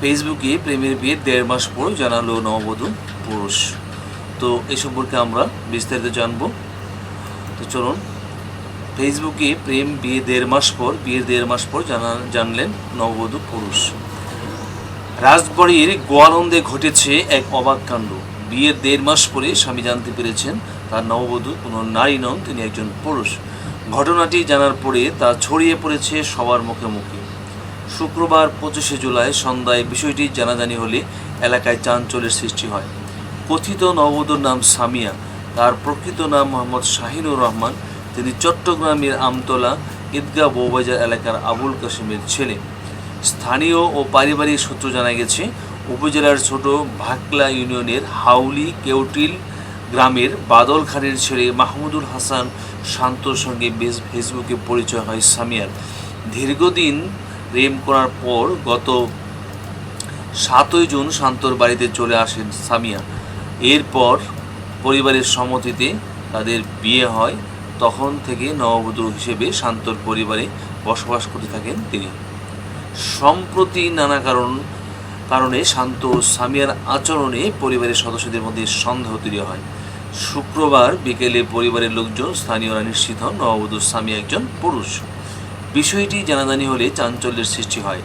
ফেসবুকে প্রেমের বিয়ে দেড় মাস পর জানালো নববধূ পুরুষ। তো এ সম্পর্কে আমরা বিস্তারিত জানব। তো চলুন, ফেসবুকে প্রেম বিয়ে দেড় মাস পর, বিয়ের দেড় মাস পর জানা, জানলেন নববধূ পুরুষ। রাজবাড়ির গোয়ালন্দে ঘটেছে এক অবাক কাণ্ড। বিয়ের দেড় মাস পরে স্বামী জানতে পেরেছেন, তার নববধূ কোনো নারী নন, তিনি একজন পুরুষ। ঘটনাটি জানার পরে তা ছড়িয়ে পড়েছে সবার মুখে মুখে। শুক্রবার পঁচিশে জুলাই সন্ধ্যায় বিষয়টি জানাজানি হলে এলাকায় চাঞ্চল্যের সৃষ্টি হয়। কথিত নববধূর নাম সামিয়া, তার প্রকৃত নাম মোহাম্মদ শাহিনুর রহমান, তিনি চট্টগ্রামের আমতলা ঈদগাহ বৌবাজার এলাকার আবুল কাশিমের ছেলে। স্থানীয় ও পারিবারিক সূত্র জানা গেছে, উপজেলার ছোট ভাকলা ইউনিয়নের হাউলি কেউটিল গ্রামের বাদল ছেলে মাহমুদুল হাসান শান্তর সঙ্গে বেশ ফেসবুকে পরিচয় হয় সামিয়ার। দীর্ঘদিন প্রেম করার পর গত সাতই জুন শান্তর বাড়িতে চলে আসেন সামিয়া। এরপর পরিবারের সম্মতিতে তাদের বিয়ে হয়। তখন থেকে নববধূ হিসেবে শান্তর পরিবারে বসবাস করতে থাকেন তিনি। সম্প্রতি নানা কারণ, কারণে শান্ত ও সামিয়ার আচরণে পরিবারের সদস্যদের মধ্যে সন্দেহ তৈরি হয়। শুক্রবার বিকেলে পরিবারের লোকজন, স্থানীয়রা নিশ্চিত হন নববধূ স্বামী একজন পুরুষ। বিষয়টি জানাজানি হলে চাঞ্চল্যের সৃষ্টি হয়।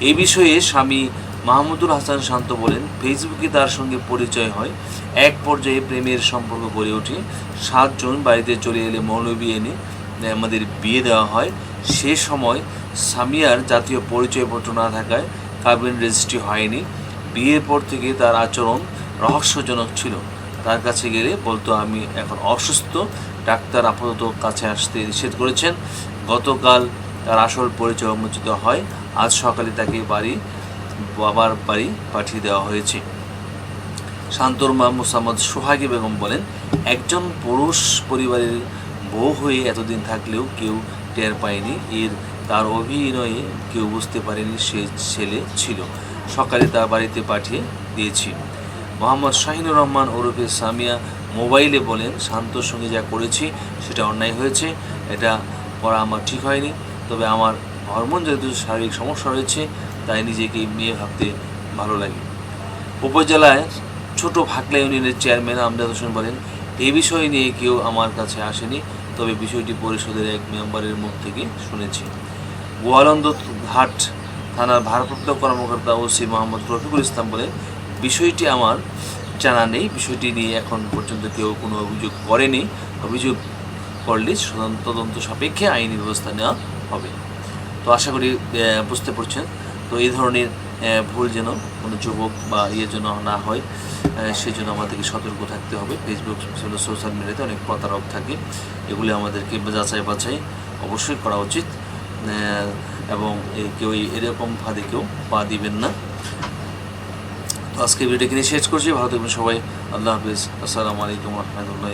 এ বিষয়ে স্বামী মাহমুদুল হাসান শান্ত বলেন, ফেসবুকে তার সঙ্গে পরিচয় হয়। এক পর্যায়ে প্রেমের সম্পর্ক গড়ে ওঠে। সাতজন বাড়িতে চলে এলে মৌলবী এনে আমাদের বিয়ে দেওয়া হয়। সে সময় সামিয়ার জাতীয় পরিচয়পত্র না থাকায় কাবিন রেজিস্ট্রি হয়নি। বিয়ের পর থেকে তার আচরণ রহস্যজনক ছিল। তার কাছে গেলে বলতো, আমি এখন অসুস্থ। ডাক্তার আপাতত কাছে আসতে নিষেধ করেছেন। গতকাল তার আসল পরিচয় উন্মোচিত হয়। আজ সকালে তাকে বাড়ি, বাবার বাড়ি পাঠিয়ে দেওয়া হয়েছে। শান্তর মা মোসাম্মদ সোহাগী বেগম বলেন, একজন পুরুষ পরিবারের বউ হয়ে এতদিন থাকলেও কেউ টের পায়নি। এর, তার অভিনয়ে কেউ বুঝতে পারেনি সে ছেলে ছিল। সকালে তার বাড়িতে পাঠিয়ে দিয়েছি। মোহাম্মদ শাহিনুর রহমান ওরফে সামিয়া মোবাইলে বলেন শান্তর সঙ্গে যা করেছি সেটা অন্যায় হয়েছে, এটা করা আমার ঠিক হয়নি। তবে আমার হরমোন জাতীয় শারীরিক সমস্যা রয়েছে, তাই নিজেকে মেয়ে ভাবতে ভালো লাগে। উপজেলায় ছোট ভাকলা ইউনিয়নের চেয়ারম্যান আমজাদ হোসেন বলেন এই বিষয় নিয়ে কেউ আমার কাছে আসেনি, তবে বিষয়টি পরিষদের এক মেম্বারের মুখ থেকে শুনেছি। গোয়ালন্দ ঘাট থানার ভারপ্রাপ্ত কর্মকর্তা ওসি মোহাম্মদ রফিকুল ইসলাম বলেন বিষয়টি আমার জানা নেই। বিষয়টি নিয়ে এখন পর্যন্ত কেউ কোনো অভিযোগ করেনি। অভিযোগ করলে তদন্ত- সাপেক্ষে আইনি ব্যবস্থা নেওয়া হবে। তো আশা করি বুঝতে পারছেন। তো এই ধরনের ভুল যেন কোনো যুবক বা ইয়ের জন্য না হয় সেই জন্য আমাদেরকে সতর্ক থাকতে হবে। ফেসবুক সোশ্যাল মিডিয়াতে অনেক প্রতারক থাকে। এগুলি আমাদেরকে যাচাই বাছাই অবশ্যই করা উচিত। এবং কেউ এরকম ফাঁদে কেউ পা দিবেন না। আজকে ভিডিও কিনে শেষ করছি। ভালো থাকবেন সবাই। আল্লাহ হাফিজ। আসসালামু আলাইকুম রহমতুল্লাহ